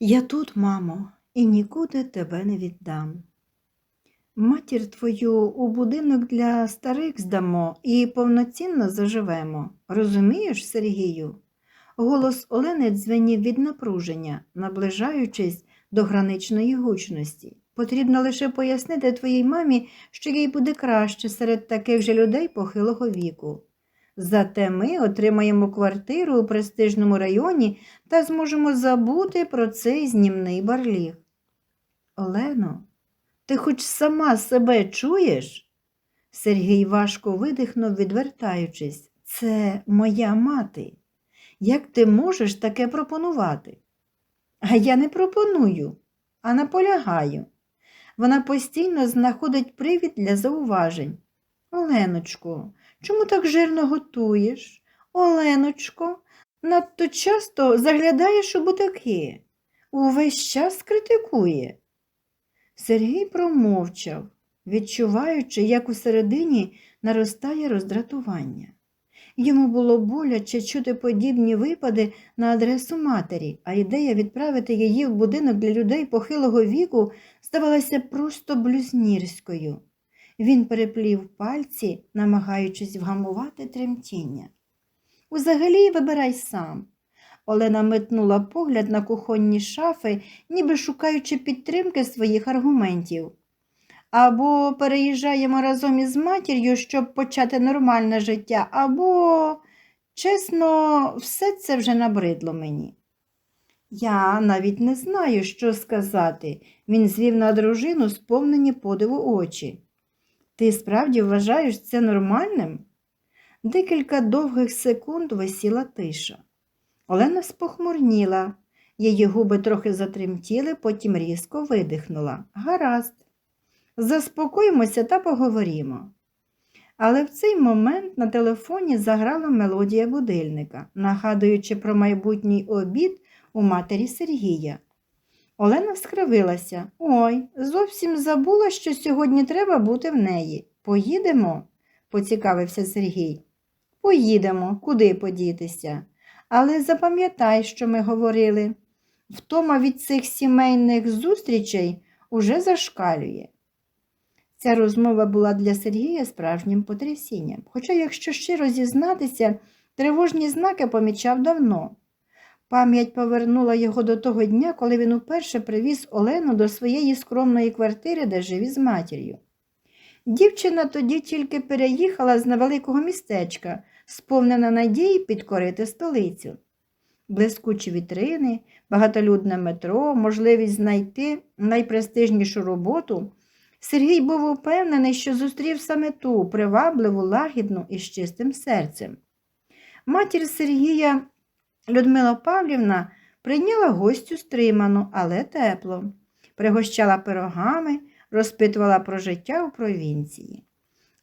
Я тут, мамо, і нікуди тебе не віддам. Матір твою у будинок для старих здамо і повноцінно заживемо. Розумієш, Сергію? Голос Олени дзвенів від напруження, наближаючись до граничної гучності. Потрібно лише пояснити твоїй мамі, що їй буде краще серед таких же людей похилого віку. Зате ми отримаємо квартиру у престижному районі та зможемо забути про цей знімний барліг. Олено, ти хоч сама себе чуєш? Сергій важко видихнув, відвертаючись. Це моя мати. Як ти можеш таке пропонувати? А я не пропоную, а наполягаю. Вона постійно знаходить привід для зауважень. Оленочко, чому так жирно готуєш? Оленочко, надто часто заглядаєш у бутаки. Увесь час критикує. Сергій промовчав, відчуваючи, як усередині наростає роздратування. Йому було боляче чути подібні випади на адресу матері, а ідея відправити її в будинок для людей похилого віку здавалася просто блюзнірською. Він переплів пальці, намагаючись вгамувати тремтіння. Узагалі вибирай сам. Олена метнула погляд на кухонні шафи, ніби шукаючи підтримки своїх аргументів. Або переїжджаємо разом із матір'ю, щоб почати нормальне життя, або, чесно, все це вже набридло мені. Я навіть не знаю, що сказати. Він звів на дружину сповнені подиву очі. Ти справді вважаєш це нормальним? Декілька довгих секунд висіла тиша. Олена спохмурніла. Її губи трохи затремтіли, потім різко видихнула. Гаразд. Заспокоїмося та поговоримо. Але в цей момент на телефоні заграла мелодія будильника, нагадуючи про майбутній обід у матері Сергія. Олена скривилася. Ой, зовсім забула, що сьогодні треба бути в неї. Поїдемо? поцікавився Сергій. Поїдемо, куди подітися. Але запам'ятай, що ми говорили. Втома від цих сімейних зустрічей уже зашкалює. Ця розмова була для Сергія справжнім потрясінням, хоча, якщо щиро зізнатися, тривожні знаки помічав давно. Пам'ять повернула його до того дня, коли він уперше привіз Олену до своєї скромної квартири, де жив із матір'ю. Дівчина тоді тільки переїхала з невеликого містечка, сповнена надії підкорити столицю. Блискучі вітрини, багатолюдне метро, можливість знайти найпрестижнішу роботу. Сергій був упевнений, що зустрів саме ту привабливу, лагідну і з чистим серцем. Матір Сергія Людмила Павлівна прийняла гостю стриману, але тепло, пригощала пирогами, розпитувала про життя у провінції.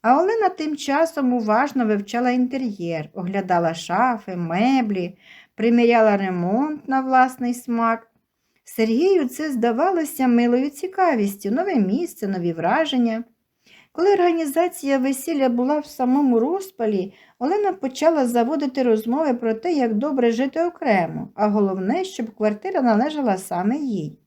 А Олена тим часом уважно вивчала інтер'єр, оглядала шафи, меблі, приміряла ремонт на власний смак. Сергію це здавалося милою цікавістю, нове місце, нові враження. Коли організація весілля була в самому розпалі, Олена почала заводити розмови про те, як добре жити окремо, а головне, щоб квартира належала саме їй.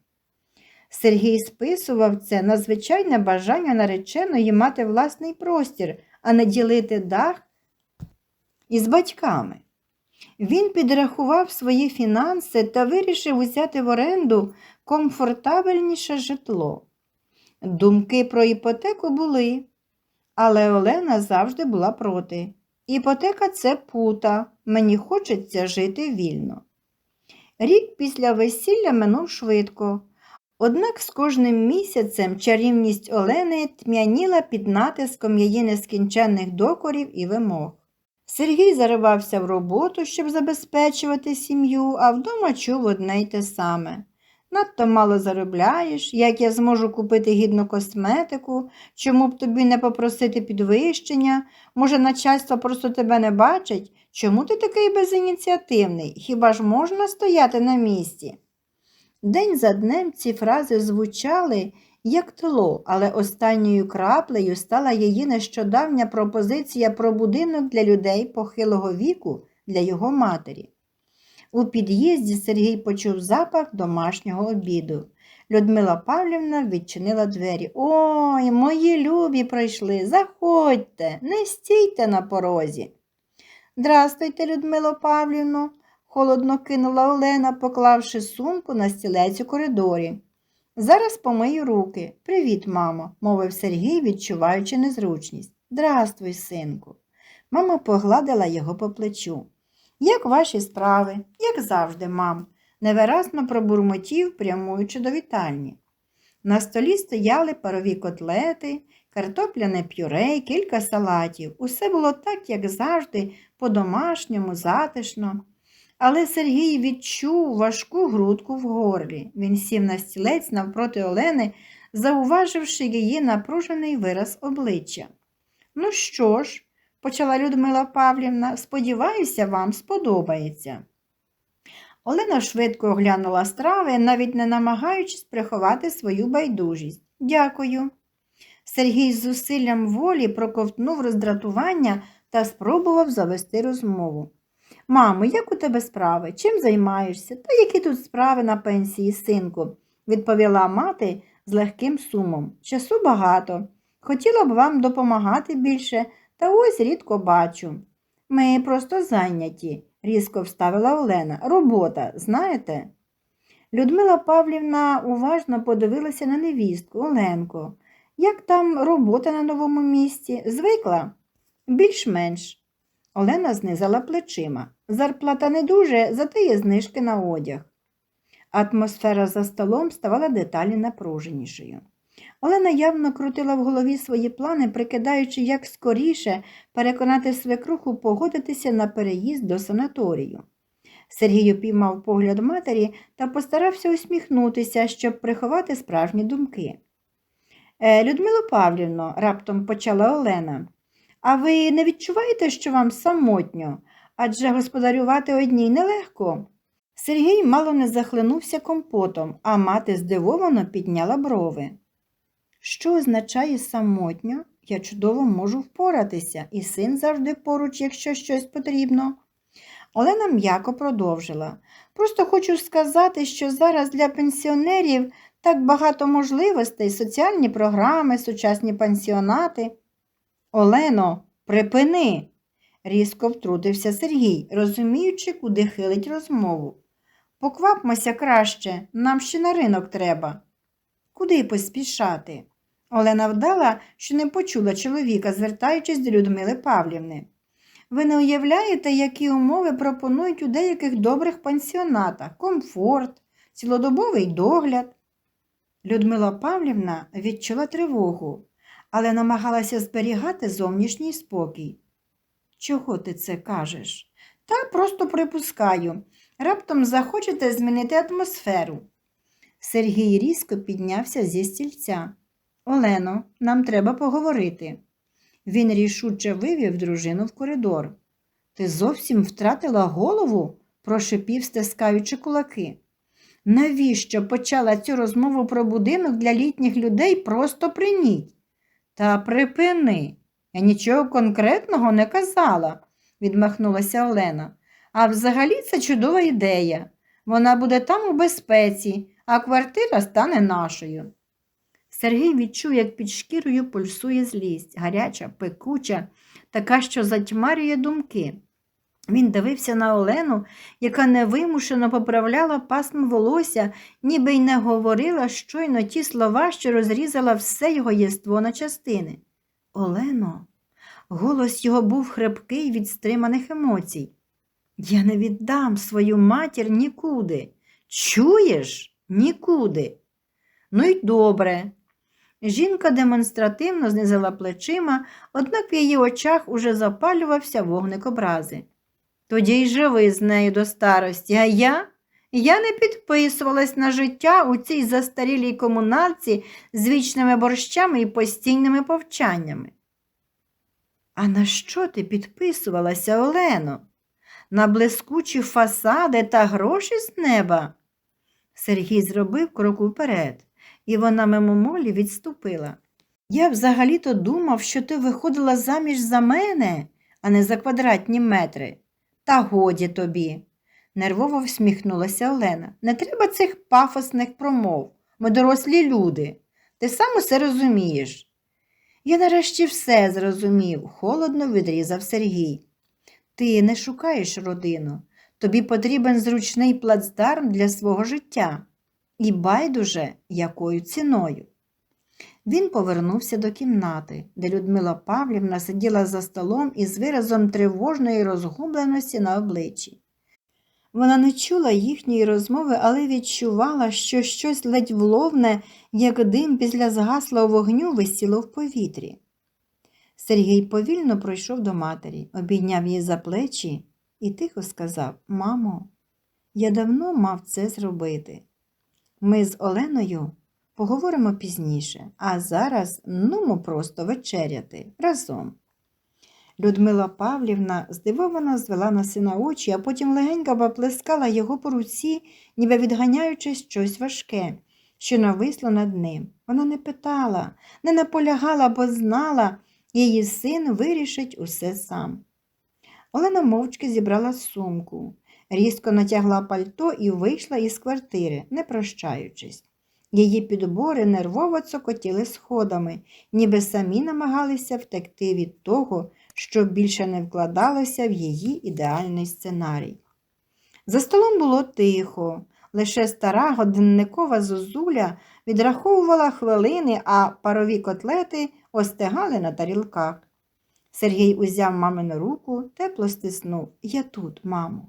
Сергій списував це на звичайне бажання нареченої мати власний простір, а не ділити дах із батьками. Він підрахував свої фінанси та вирішив узяти в оренду комфортабельніше житло. Думки про іпотеку були, але Олена завжди була проти. Іпотека це пута, мені хочеться жити вільно. Рік після весілля минув швидко. Однак з кожним місяцем чарівність Олени тьмяніла під натиском її нескінченних докорів і вимог. Сергій заривався в роботу, щоб забезпечувати сім'ю, а вдома чув одне й те саме. Надто мало заробляєш, як я зможу купити гідну косметику, чому б тобі не попросити підвищення, може, начальство просто тебе не бачить, чому ти такий безініціативний? Хіба ж можна стояти на місці? День за днем ці фрази звучали, як тло, але останньою краплею стала її нещодавня пропозиція про будинок для людей похилого віку для його матері. У під'їзді Сергій почув запах домашнього обіду. Людмила Павлівна відчинила двері. Ой, мої любі прийшли. Заходьте, не стійте на порозі. Здрастуйте, Людмило Павлівно, холодно кинула Олена, поклавши сумку на стілець у коридорі. Зараз помию руки. Привіт, мамо, мовив Сергій, відчуваючи незручність. Здрастуй, синку. Мама погладила його по плечу. Як ваші справи? Як завжди, мам, невиразно пробурмотів, прямуючи до вітальні. На столі стояли парові котлети, картопляне пюре, кілька салатів. Усе було так, як завжди, по-домашньому, затишно. Але Сергій відчув важку грудку в горлі. Він сів на стілець навпроти Олени, зауваживши її напружений вираз обличчя. Ну що ж, почала Людмила Павлівна, сподіваюся, вам сподобається. Олена швидко оглянула страви, навіть не намагаючись приховати свою байдужість. Дякую. Сергій з зусиллям волі проковтнув роздратування та спробував завести розмову. Мамо, як у тебе справи? Чим займаєшся? Та які тут справи на пенсії, синку? відповіла мати з легким сумом. Часу багато. Хотіла б вам допомагати більше, та ось рідко бачу. Ми просто зайняті, різко вставила Олена. Робота, знаєте? Людмила Павлівна уважно подивилася на невістку Оленко. Як там робота на новому місці? Звикла? Більш-менш. Олена знизала плечима. Зарплата не дуже, зате є знижки на одяг. Атмосфера за столом ставала деталі напруженішою. Олена явно крутила в голові свої плани, прикидаючи, як скоріше переконати свекруху погодитися на переїзд до санаторію. Сергій упіймав погляд матері та постарався усміхнутися, щоб приховати справжні думки. «Е, Людмило Павлівно, раптом почала Олена, а ви не відчуваєте, що вам самотньо, адже господарювати одній нелегко. Сергій мало не захлинувся компотом, а мати здивовано підняла брови. Що означає самотньо? Я чудово можу впоратися, і син завжди поруч, якщо щось потрібно. Олена м'яко продовжила. Просто хочу сказати, що зараз для пенсіонерів так багато можливостей, соціальні програми, сучасні пансіонати. Олено, припини, різко втрутився Сергій, розуміючи, куди хилить розмову. Поквапмося краще, нам ще на ринок треба. Куди поспішати? Олена вдала, що не почула чоловіка, звертаючись до Людмили Павлівни. Ви не уявляєте, які умови пропонують у деяких добрих пансіонатах комфорт, цілодобовий догляд. Людмила Павлівна відчула тривогу, але намагалася зберігати зовнішній спокій. Чого ти це кажеш? Та просто припускаю. Раптом захочете змінити атмосферу. Сергій різко піднявся зі стільця. Олено, нам треба поговорити. Він рішуче вивів дружину в коридор. Ти зовсім втратила голову? прошипів, стискаючи кулаки. Навіщо почала цю розмову про будинок для літніх людей просто приніть? Та припини. Я нічого конкретного не казала, відмахнулася Олена. А взагалі це чудова ідея. Вона буде там у безпеці, а квартира стане нашою. Сергій відчув, як під шкірою пульсує злість, гаряча, пекуча, така, що затьмарює думки. Він дивився на Олену, яка невимушено поправляла пасм волосся, ніби й не говорила щойно ті слова, що розрізала все його єство на частини. Олено, голос його був хрипкий від стриманих емоцій. Я не віддам свою матір нікуди. Чуєш? Нікуди. Ну й добре. Жінка демонстративно знизила плечима, однак в її очах уже запалювався вогник образи. Тоді й живи з нею до старості, а я? Я не підписувалась на життя у цій застарілій комуналці з вічними борщами і постійними повчаннями. А на що ти підписувалася, Олено? На блискучі фасади та гроші з неба? Сергій зробив крок уперед, і вона мимомолі відступила. Я взагалі-то думав, що ти виходила заміж за мене, а не за квадратні метри. Та годі тобі. нервово всміхнулася Олена. Не треба цих пафосних промов. Ми дорослі люди. Ти сам усе розумієш. Я нарешті все зрозумів, холодно відрізав Сергій. Ти не шукаєш родину. Тобі потрібен зручний плацдарм для свого життя. І байдуже, якою ціною. Він повернувся до кімнати, де Людмила Павлівна сиділа за столом із виразом тривожної розгубленості на обличчі. Вона не чула їхньої розмови, але відчувала, що щось ледь вловне, як дим після згаслого вогню, висіло в повітрі. Сергій повільно пройшов до матері, обійняв її за плечі і тихо сказав Мамо, я давно мав це зробити. Ми з Оленою поговоримо пізніше, а зараз нумо просто вечеряти разом. Людмила Павлівна здивовано звела на сина очі, а потім легенько поплескала його по руці, ніби відганяючи щось важке, що нависло над ним. Вона не питала, не наполягала, бо знала, її син вирішить усе сам. Олена мовчки зібрала сумку, різко натягла пальто і вийшла із квартири, не прощаючись. Її підбори нервово цокотіли сходами, ніби самі намагалися втекти від того, що більше не вкладалося в її ідеальний сценарій. За столом було тихо, лише стара годинникова зозуля відраховувала хвилини, а парові котлети остигали на тарілках. Сергій узяв мамину руку, тепло стиснув Я тут, мамо,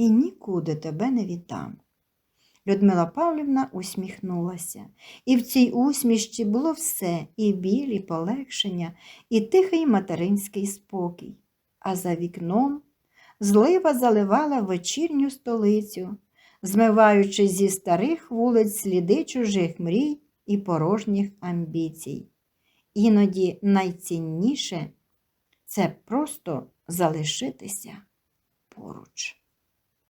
і нікуди тебе не віддам. Людмила Павлівна усміхнулася, і в цій усмішці було все і біль, і полегшення, і тихий материнський спокій. А за вікном злива заливала вечірню столицю, змиваючи зі старих вулиць сліди чужих мрій і порожніх амбіцій. Іноді найцінніше це просто залишитися поруч.